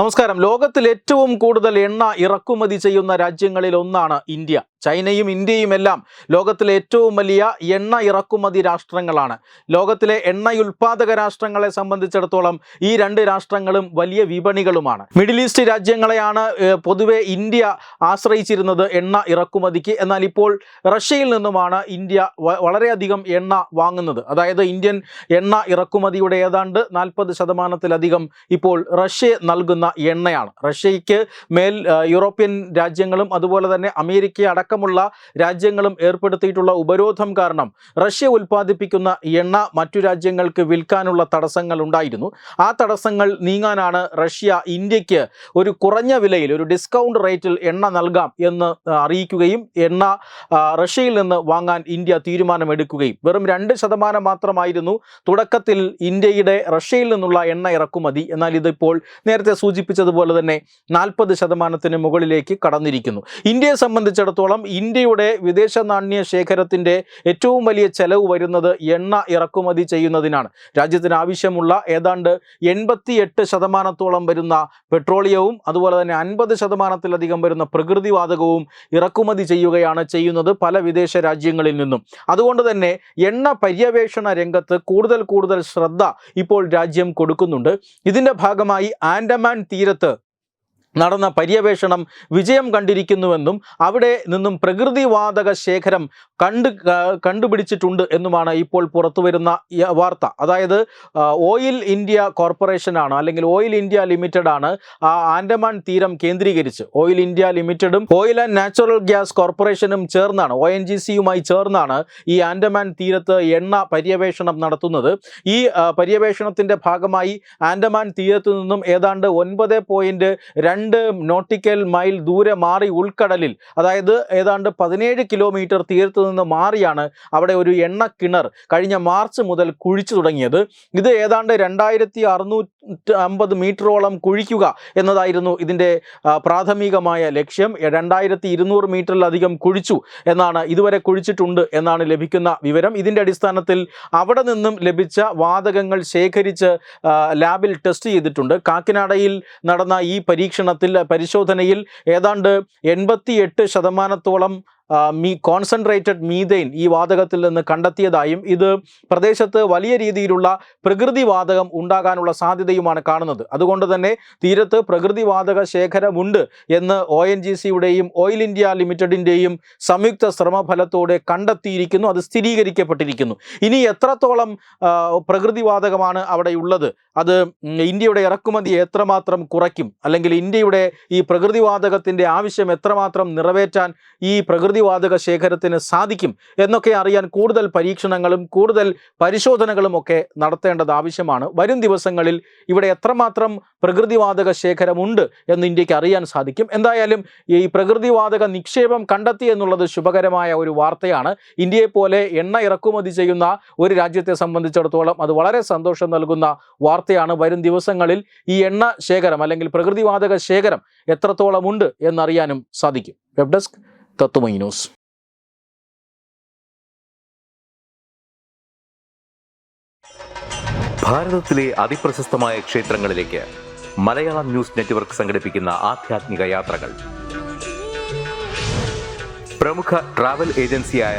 നമസ്കാരം. ലോകത്തിൽ ഏറ്റവും കൂടുതൽ എണ്ണ ഇറക്കുമതി ചെയ്യുന്ന രാജ്യങ്ങളിൽ ഒന്നാണ് ഇന്ത്യ. ചൈനയും ഇന്ത്യയും എല്ലാം ലോകത്തിലെ ഏറ്റവും വലിയ എണ്ണ ഇറക്കുമതി രാഷ്ട്രങ്ങളാണ്. ലോകത്തിലെ എണ്ണ ഉൽപാദക രാഷ്ട്രങ്ങളെ സംബന്ധിച്ചിടത്തോളം ഈ രണ്ട് രാഷ്ട്രങ്ങളും വലിയ വിപണികളുമാണ്. മിഡിൽ ഈസ്റ്റ് രാജ്യങ്ങളെയാണ് പൊതുവെ ഇന്ത്യ ആശ്രയിച്ചിരുന്നത് എണ്ണ ഇറക്കുമതിക്ക്. എന്നാൽ ഇപ്പോൾ റഷ്യയിൽ നിന്നുമാണ് ഇന്ത്യ വളരെയധികം എണ്ണ വാങ്ങുന്നത്. അതായത് ഇന്ത്യൻ എണ്ണ ഇറക്കുമതിയുടെ ഏതാണ്ട് നാൽപ്പത് ശതമാനത്തിലധികം ഇപ്പോൾ റഷ്യ നൽകുന്ന എണ്ണയാണ്. റഷ്യയ്ക്ക് മേൽ യൂറോപ്യൻ രാജ്യങ്ങളും അതുപോലെ തന്നെ അമേരിക്ക അടക്കമുള്ള രാജ്യങ്ങളും ഏർപ്പെടുത്തിയിട്ടുള്ള ഉപരോധം കാരണം റഷ്യ ഉൽപ്പാദിപ്പിക്കുന്ന എണ്ണ മറ്റു രാജ്യങ്ങൾക്ക് വിൽക്കാനുള്ള തടസ്സങ്ങൾ ഉണ്ടായിരുന്നു. ആ തടസ്സങ്ങൾ നീങ്ങാനാണ് റഷ്യ ഇന്ത്യയ്ക്ക് ഒരു കുറഞ്ഞ വിലയിൽ ഒരു ഡിസ്കൗണ്ട് റേറ്റിൽ എണ്ണ നൽകാം എന്ന് അറിയിക്കുകയും എണ്ണ റഷ്യയിൽ നിന്ന് വാങ്ങാൻ ഇന്ത്യ തീരുമാനമെടുക്കുകയും. വെറും രണ്ട് ശതമാനം മാത്രമായിരുന്നു തുടക്കത്തിൽ ഇന്ത്യയുടെ റഷ്യയിൽ നിന്നുള്ള എണ്ണ ഇറക്കുമതി. എന്നാൽ ഇതിപ്പോൾ നേരത്തെ സൂചിപ്പിച്ചതുപോലെ തന്നെ നാൽപ്പത് ശതമാനത്തിന് മുകളിലേക്ക് കടന്നിരിക്കുന്നു. ഇന്ത്യയെ സംബന്ധിച്ചിടത്തോളം ഇന്ത്യയുടെ വിദേശ നാണ്യ ശേഖരത്തിന്റെ ഏറ്റവും വലിയ ചെലവ് വരുന്നത് എണ്ണ ഇറക്കുമതി ചെയ്യുന്നതിനാണ്. രാജ്യത്തിന് ആവശ്യമുള്ള ഏതാണ്ട് എൺപത്തി എട്ട് ശതമാനത്തോളം വരുന്ന പെട്രോളിയവും അതുപോലെ തന്നെ അൻപത് ശതമാനത്തിലധികം വരുന്ന പ്രകൃതിവാതകവും ഇറക്കുമതി ചെയ്യുകയാണ് ചെയ്യുന്നത് പല വിദേശ രാജ്യങ്ങളിൽ നിന്നും. അതുകൊണ്ട് തന്നെ എണ്ണ പര്യവേഷണ രംഗത്ത് കൂടുതൽ കൂടുതൽ ശ്രദ്ധ ഇപ്പോൾ രാജ്യം കൊടുക്കുന്നുണ്ട്. ഇതിന്റെ ഭാഗമായി ആൻഡമാൻ തീരത്ത് നടന്ന പര്യവേഷണം വിജയം കണ്ടിരിക്കുന്നുവെന്നും അവിടെ നിന്നും പ്രകൃതിവാതക ശേഖരം കണ്ട് കണ്ടുപിടിച്ചിട്ടുണ്ട് എന്നുമാണ് ഇപ്പോൾ പുറത്തുവരുന്ന വാർത്ത. അതായത് ഓയിൽ ഇന്ത്യ കോർപ്പറേഷനാണ് അല്ലെങ്കിൽ ഓയിൽ ഇന്ത്യ ലിമിറ്റഡ് ആണ് ആ ആൻഡമാൻ തീരം കേന്ദ്രീകരിച്ച്. ഓയിൽ ഇന്ത്യ ലിമിറ്റഡും ഓയിൽ ആൻഡ് നാച്ചുറൽ ഗ്യാസ് കോർപ്പറേഷനും ചേർന്നാണ് ഒ എൻ ജി സിയുമായി ചേർന്നാണ് ഈ ആൻഡമാൻ തീരത്ത് എണ്ണ പര്യവേഷണം നടത്തുന്നത്. ഈ പര്യവേഷണത്തിന്റെ ഭാഗമായി ആൻഡമാൻ തീരത്തു നിന്നും ഏതാണ്ട് ഒൻപത് പോയിന്റ് രണ്ട് നോട്ടിക്കൽ മൈൽ ദൂരെ മാറി ഉൾക്കടലിൽ അതായത് ഏതാണ്ട് പതിനേഴ് കിലോമീറ്റർ തീരത്തു നിന്ന് മാറിയാണ് അവിടെ ഒരു എണ്ണ കിണർ കഴിഞ്ഞ മാർച്ച് മുതൽ കുഴിച്ചു തുടങ്ങിയത്. ഇത് ഏതാണ്ട് രണ്ടായിരത്തി അമ്പത് മീറ്ററോളം കുഴിക്കുക എന്നതായിരുന്നു ഇതിന്റെ പ്രാഥമികമായ ലക്ഷ്യം. രണ്ടായിരത്തി ഇരുന്നൂറ് മീറ്ററിലധികം കുഴിച്ചു എന്നാണ് ഇതുവരെ കുഴിച്ചിട്ടുണ്ട് എന്നാണ് ലഭിക്കുന്ന വിവരം. ഇതിന്റെ അടിസ്ഥാനത്തിൽ അവിടെ നിന്നും ലഭിച്ച വാതകങ്ങൾ ശേഖരിച്ച് ലാബിൽ ടെസ്റ്റ് ചെയ്തിട്ടുണ്ട്. കാക്കിനാടയിൽ നടന്ന ഈ പരീക്ഷണത്തിൽ പരിശോധനയിൽ ഏതാണ്ട് എൺപത്തി എട്ട് ശതമാനത്തോളം മീ കോൺസെൻട്രേറ്റഡ് മീതെയിൻ ഈ വാതകത്തിൽ നിന്ന് കണ്ടെത്തിയതായും ഇത് പ്രദേശത്ത് വലിയ രീതിയിലുള്ള പ്രകൃതി വാതകം ഉണ്ടാകാനുള്ള സാധ്യതയുമാണ് കാണുന്നത്. അതുകൊണ്ട് തന്നെ തീരത്ത് പ്രകൃതി വാതക ശേഖരമുണ്ട് എന്ന് ഒ എൻ ജി സിയുടെയും ഓയിൽ ഇന്ത്യ ലിമിറ്റഡിന്റെയും സംയുക്ത ശ്രമഫലത്തോടെ കണ്ടെത്തിയിരിക്കുന്നു. അത് സ്ഥിരീകരിക്കപ്പെട്ടിരിക്കുന്നു. ഇനി എത്രത്തോളം പ്രകൃതിവാതകമാണ് പ്രകൃതി വാതകമാണ് അവിടെ ഉള്ളത് അത് ഇന്ത്യയുടെ ഇറക്കുമതി എത്രമാത്രം കുറയ്ക്കും? അല്ലെങ്കിൽ ഇന്ത്യയുടെ ഈ പ്രകൃതിവാതകത്തിന്റെ ആവശ്യം എത്രമാത്രം നിറവേറ്റാൻ ഈ പ്രകൃതിവാതക ശേഖരത്തിന് സാധിക്കും? എന്നൊക്കെ അറിയാൻ കൂടുതൽ പരീക്ഷണങ്ങളും കൂടുതൽ പരിശോധനകളും ഒക്കെ നടത്തേണ്ടത് ആവശ്യമാണ്. വരും ദിവസങ്ങളിൽ ഇവിടെ എത്രമാത്രം പ്രകൃതിവാതക ശേഖരമുണ്ട് എന്ന് ഇന്ത്യയ്ക്ക് അറിയാൻ സാധിക്കും. എന്തായാലും ഈ പ്രകൃതിവാതക നിക്ഷേപം കണ്ടെത്തി എന്നുള്ളത് ശുഭകരമായ ഒരു വാർത്തയാണ്. ഇന്ത്യയെപ്പോലെ എണ്ണ ഇറക്കുമതി ചെയ്യുന്ന ഒരു രാജ്യത്തെ സംബന്ധിച്ചിടത്തോളം അത് വളരെ സന്തോഷം നൽകുന്ന വാർത്തയാണ് വരും ദിവസങ്ങളിൽ ഈ എണ്ണ ശേഖരം അല്ലെങ്കിൽ പ്രകൃതിവാതക ശേഖരം എത്രത്തോളം ഉണ്ട് എന്നറിയാനും സാധിക്കും. Web desk Tatwamayi news. ഭാരതത്തിലെ അതിപ്രശസ്തമായ ക്ഷേത്രങ്ങളിലേക്ക് മലയാളം ന്യൂസ് നെറ്റ്വർക്ക് യാത്രകൾ. പ്രമുഖ ട്രാവൽ ഏജൻസിയായ